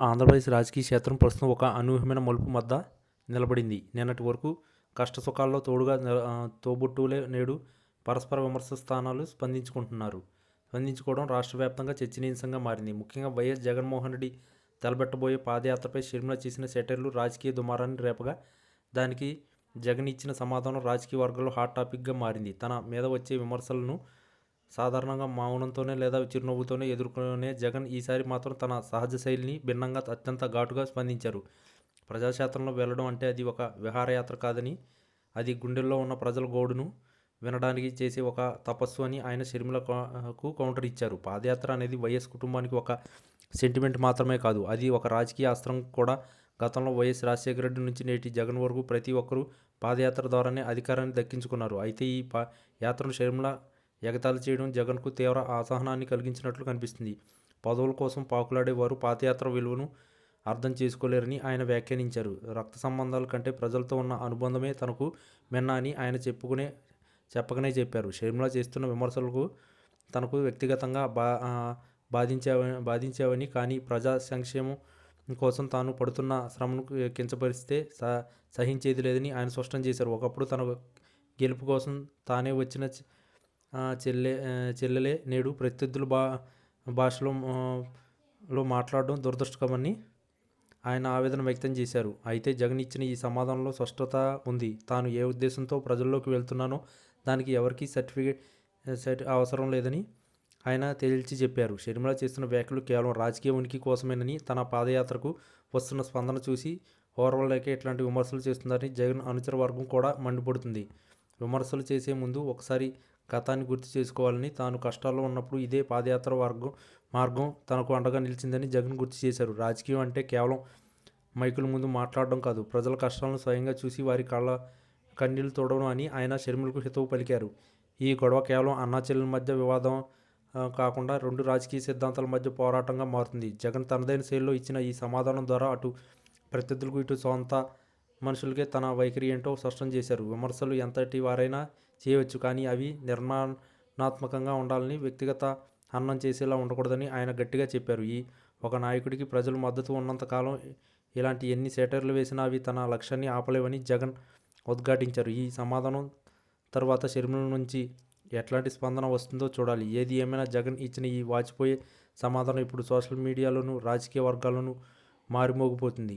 ఆంధ్రప్రదేశ్ రాజకీయ క్షేత్రం ప్రస్తుతం ఒక అనూహ్యమైన మలుపు మధ్య నిలబడింది. నిన్నటి వరకు కష్టసుఖాల్లో తోడుగా తోబుట్టులే నేడు పరస్పర విమర్శ స్థానాలు స్పందించుకుంటున్నారు. స్పందించుకోవడం రాష్ట్ర వ్యాప్తంగా చర్చనీయాంశంగా మారింది. ముఖ్యంగా వైఎస్ జగన్మోహన్ రెడ్డి తలబెట్టబోయే పాదయాత్రపై షర్మిల చేసిన సెటర్లు రాజకీయ దుమారాన్ని రేపగా దానికి జగన్ ఇచ్చిన సమాధానం రాజకీయ వర్గాల్లో హాట్ టాపిక్గా మారింది. తన మీద వచ్చే విమర్శలను సాధారణంగా మౌనంతోనే లేదా చిరునవ్వుతోనే ఎదుర్కొనే జగన్ ఈసారి మాత్రం తన సహజ శైలిని భిన్నంగా అత్యంత ఘాటుగా స్పందించారు. ప్రజాక్షేత్రంలో వెళ్ళడం అంటే అది ఒక విహారయాత్ర కాదని అది గుండెల్లో ఉన్న ప్రజల గోడును వినడానికి చేసే ఒక తపస్సు అని ఆయన షర్మిలకు కౌంటర్ ఇచ్చారు. పాదయాత్ర అనేది వైఎస్ కుటుంబానికి ఒక సెంటిమెంట్ మాత్రమే కాదు అది ఒక రాజకీయ అస్త్రం కూడా. గతంలో వైఎస్ రాజశేఖర రెడ్డి నుంచి నేటి జగన్ వరకు ప్రతి ఒక్కరూ పాదయాత్ర ద్వారానే అధికారాన్ని దక్కించుకున్నారు. అయితే ఈ పా యాత్రను షర్మిల ఎగతాళి చేయడం జగన్కు తీవ్ర అసహనాన్ని కలిగించినట్లు కనిపిస్తుంది. పదవుల కోసం పాకులాడేవారు పాదయాత్ర విలువను అర్థం చేసుకోలేరని ఆయన వ్యాఖ్యానించారు. రక్త సంబంధాల కంటే ప్రజలతో ఉన్న అనుబంధమే తనకు మిన్న అని ఆయన చెప్పుకునే చెప్పకనే చెప్పారు. షర్మిల చేస్తున్న విమర్శలకు తనకు వ్యక్తిగతంగా బా బాధించావని బాధించావని కానీ ప్రజా సంక్షేమం కోసం తాను పడుతున్న శ్రమను కించపరిస్తే స సహించేది లేదని ఆయన స్పష్టం చేశారు. ఒకప్పుడు తన గెలుపు కోసం తానే వచ్చిన చెల్లె చెల్లెలే నేడు ప్రత్యర్థుల బా భాషలో లో మాట్లాడడం దురదృష్టకమని ఆయన ఆవేదన వ్యక్తం చేశారు. అయితే జగన్ ఇచ్చిన ఈ సమాధానంలో స్పష్టత ఉంది. తాను ఏ ఉద్దేశంతో ప్రజల్లోకి వెళ్తున్నానో దానికి ఎవరికీ సర్టిఫికేట్ సర్టి అవసరం లేదని ఆయన తేల్చి చెప్పారు. షర్మిల చేస్తున్న వ్యాఖ్యలు కేవలం రాజకీయ ఉనికి కోసమేనని తన పాదయాత్రకు వస్తున్న స్పందన చూసి ఓర్వలేక ఇట్లాంటి విమర్శలు చేస్తుందని జగన్ అనుచర వర్గం కూడా మండిపడుతుంది. విమర్శలు చేసే ముందు ఒకసారి గతాన్ని గుర్తు చేసుకోవాలని తాను కష్టాల్లో ఉన్నప్పుడు ఇదే పాదయాత్ర వర్గం మార్గం తనకు అండగా నిలిచిందని జగన్ గుర్తు చేశారు. రాజకీయం అంటే కేవలం మైకుల ముందు మాట్లాడడం కాదు ప్రజల కష్టాలను స్వయంగా చూసి వారి కళ్ళ కన్నీళ్ళు తోడడం అని ఆయన షర్మిలకు హితవు పలికారు. ఈ గొడవ కేవలం అన్నాచెల్లెల మధ్య వివాదం కాకుండా రెండు రాజకీయ సిద్ధాంతాల మధ్య పోరాటంగా మారుతుంది. జగన్ తనదైన శైలిలో ఇచ్చిన ఈ సమాధానం ద్వారా అటు ప్రత్యర్థులకు ఇటు సొంత మనుషులకే తన వైఖరి ఏంటో స్పష్టం చేశారు. విమర్శలు ఎంతటి వారైనా చేయవచ్చు కానీ అవి నిర్మాణాత్మకంగా ఉండాలని వ్యక్తిగత అన్నం చేసేలా ఉండకూడదని ఆయన గట్టిగా చెప్పారు. ఈ ఒక నాయకుడికి ప్రజల మద్దతు ఉన్నంతకాలం ఇలాంటి ఎన్ని సేటర్లు వేసినా అవి తన లక్ష్యాన్ని ఆపలేవని జగన్ ఉద్ఘాటించారు. ఈ సమాధానం తర్వాత షర్మిల నుంచి ఎట్లాంటి స్పందన వస్తుందో చూడాలి. ఏది ఏమైనా జగన్ ఇచ్చిన ఈ వాచిపోయే సమాధానం ఇప్పుడు సోషల్ మీడియాలోను రాజకీయ వర్గాల్లోనూ మారిమోగిపోతుంది.